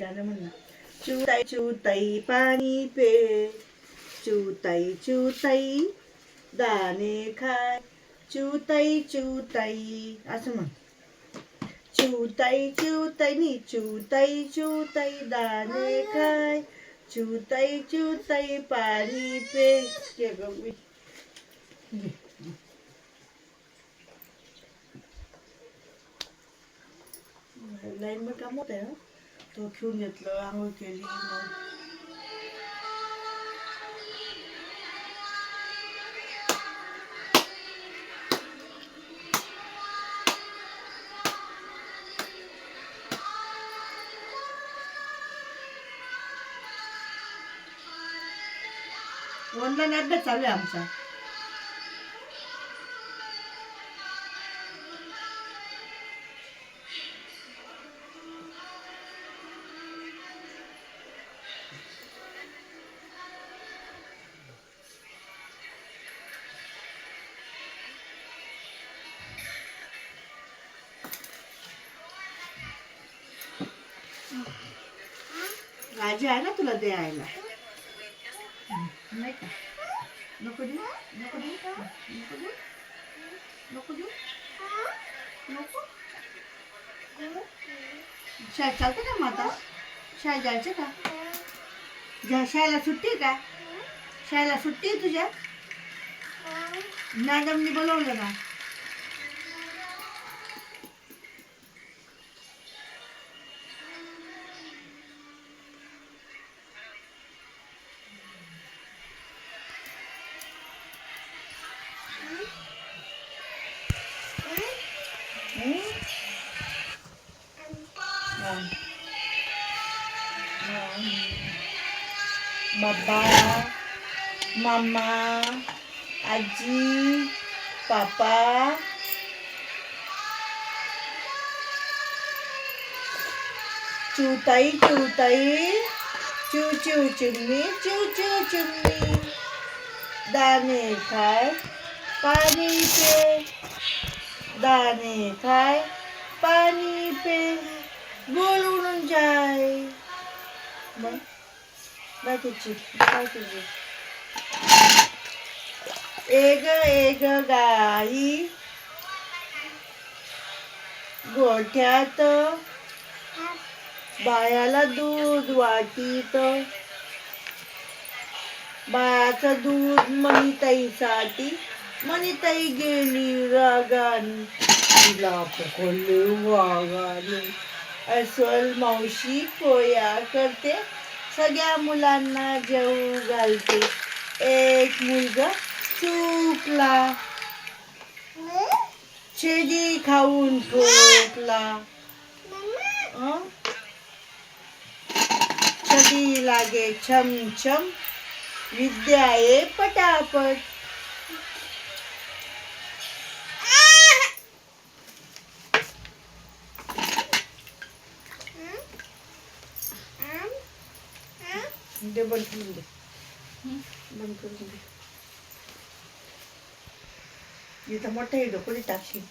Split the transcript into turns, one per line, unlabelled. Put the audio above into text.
गाणं म्हण ना चुताई चुताई पाणी पे चुताई चुताई दाणे खाय चुताई चुताई असं म्हण चुताई चुताई नी चुताई चुताई दाणे खाय चुताई चुताई पाणी पे घे गं मी. घे. लाईन मग काम होत आहे तो खेळून घेतलं आंघोळ केली मग ऑनलाईन अभ्यास चालू आहे आमचा. राजा आहे ना तुला द्यायला. नाही का? नको देऊ नको देऊ नको देऊ? नको देऊ? नको? शाळेत चालतं का मग आता शाळेत जायचं का? जा शाळेला सुट्टी आहे का? शाळेला सुट्टी आहे तुझ्या? मॅडमनी बोलवलं Vâng. Vâng. Baba, mama, aji, papa. Chú thấy, chú thấy. Chú chú chimney, chú chú chimney. Dani thái, pani pe. दाणे खाय पाणी पे गोल उडून जाय. मग बाय तुझी एग एग गाई गोठ्यात बायाला दूध वाटीत. बायाचं दूध मणिताईसाठी मणिताई गेली रागाने तिला पकडले वागाने अस्वल मावशी पोया करते सगळ्या मुलांना जेवू घालते एक मुलगा चुकला शेदी खाऊन ठोकला छडी लागे छम छम विद्या ये पटापट दे बंद करून दे. बंद करून दे. इथं मोठं आहे कोणी टाकशील.